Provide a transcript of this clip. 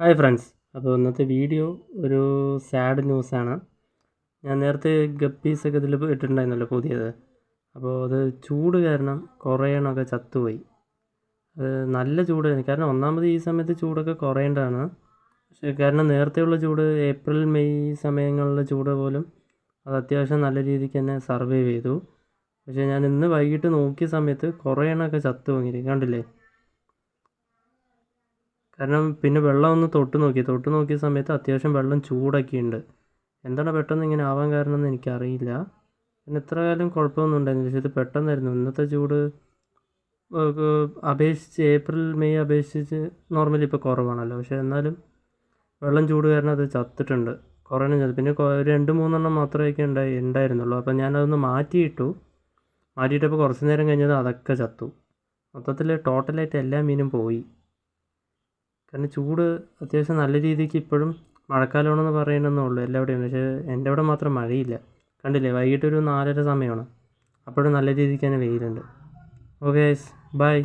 Hi friends. അപ്പോൾ ഇന്നത്തെ video ഒരു സാഡ് ന്യൂസാണ്. ഞാൻ നേരത്തെ ഗപ്പീസൊക്കെ ഇതിൽ ഇട്ടിട്ടുണ്ടായിരുന്നല്ലോ പുതിയത്. അപ്പോൾ അത് ചൂട് കാരണം കുറേ എണ്ണമൊക്കെ ചത്തുപോയി. അത് നല്ല ചൂട് കാരണം ഒന്നാമത് ഈ സമയത്ത് ചൂടൊക്കെ കുറയേണ്ടതാണ്. പക്ഷേ കാരണം നേരത്തെയുള്ള ചൂട് ഏപ്രിൽ മെയ് സമയങ്ങളിലെ ചൂട് പോലും അത് അത്യാവശ്യം നല്ല രീതിക്ക് തന്നെ സർവൈവ് ചെയ്തു. പക്ഷേ ഞാൻ ഇന്ന് വൈകിട്ട് നോക്കിയ സമയത്ത് കുറേ എണ്ണമൊക്കെ ചത്തു വാങ്ങിയിരിക്കും കണ്ടില്ലേ? കാരണം പിന്നെ വെള്ളം ഒന്ന് തൊട്ട് നോക്കി. തൊട്ട് നോക്കിയ സമയത്ത് അത്യാവശ്യം വെള്ളം ചൂടൊക്കെയുണ്ട്. എന്താണ് പെട്ടെന്ന് ഇങ്ങനെ ആവാൻ കാരണം എന്ന് എനിക്കറിയില്ല. പിന്നെ ഇത്ര കാലം കുഴപ്പമൊന്നും ഉണ്ടായിരുന്നില്ല. പക്ഷേ ഇത് പെട്ടെന്നായിരുന്നു. ഇന്നത്തെ ചൂട് അപേക്ഷിച്ച് ഏപ്രിൽ മെയ് അപേക്ഷിച്ച് നോർമലി ഇപ്പോൾ കുറവാണല്ലോ. പക്ഷേ എന്നാലും വെള്ളം ചൂട് കാരണം അത് ചത്തിട്ടുണ്ട്. കുറേ ചത്തു. പിന്നെ രണ്ട് മൂന്നെണ്ണം മാത്രമേ ഉണ്ടായി ഉണ്ടായിരുന്നുള്ളൂ. അപ്പോൾ ഞാനതൊന്ന് മാറ്റിയിട്ടു. മാറ്റിയിട്ടപ്പോൾ കുറച്ച് നേരം കഴിഞ്ഞത് അതൊക്കെ ചത്തു. മൊത്തത്തിൽ ടോട്ടലായിട്ട് എല്ലാ മീനും പോയി. കാരണം ചൂട് അത്യാവശ്യം നല്ല രീതിക്ക് ഇപ്പോഴും മഴക്കാലമാണെന്ന് പറയണമെന്നേ ഉള്ളൂ എല്ലാവിടെയും. പക്ഷേ എന്റെ അവിടെ മാത്രം മഴയില്ല. കണ്ടില്ലേ? വൈകിട്ടൊരു നാലര സമയമാണ്. അപ്പോഴും നല്ല രീതിക്ക് തന്നെ വെയിലുണ്ട്. Okay bye